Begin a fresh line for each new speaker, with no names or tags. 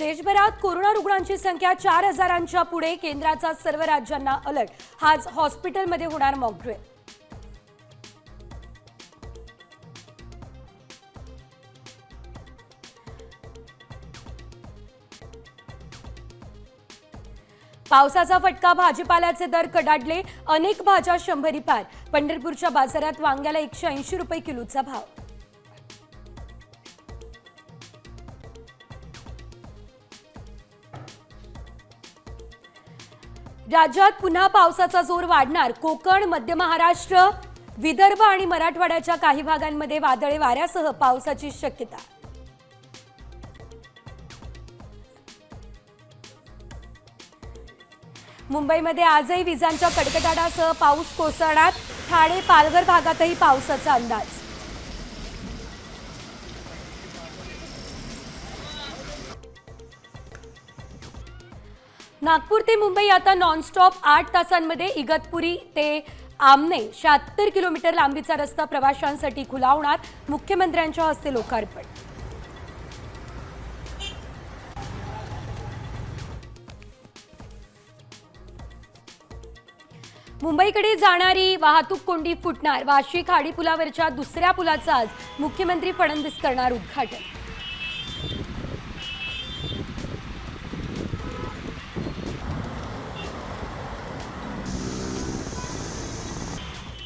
देशभरात कोरोना रुग्णांची संख्या चार हजारांच्या पुढे केंद्राचा सर्व राज्यांना अलर्ट. आज हॉस्पिटलमध्ये होणार मॉकड्रिल पावसाचा फटका भाजीपाल्याचे दर कडाडले अनेक भाज्या शंभरी पार. पंढरपूरच्या बाजारात वांग्याला एकशे ऐंशी रुपये किलोचा भाव. राज्यात पुन्हा पावसाचा जोर वाढणार. कोकण मध्य महाराष्ट्र विदर्भ आणि मराठवाड्याच्या काही भागांमध्ये वादळे वाऱ्यासह पावसाची शक्यता. मुंबईमध्ये आजही विजांच्या कडकडाटासह पाऊस कोसळणार. ठाणे पालघर भागातही पावसाचा अंदाज. नागपूर ते मुंबई आता नॉनस्टॉप आठ तासांमध्ये इगतपुरी ते आमने शहात्तर किलोमीटर लांबीचा रस्ता प्रवाशांसाठी खुला होणार मुख्यमंत्र्यांच्या हस्ते लोकार्पण. मुंबईकडे जाणारी वाहतूक कोंडी फुटणार वाशी खाडी पुलावरच्या दुसऱ्या पुलाचं आज मुख्यमंत्री फडणवीस करणार उद्घाटन.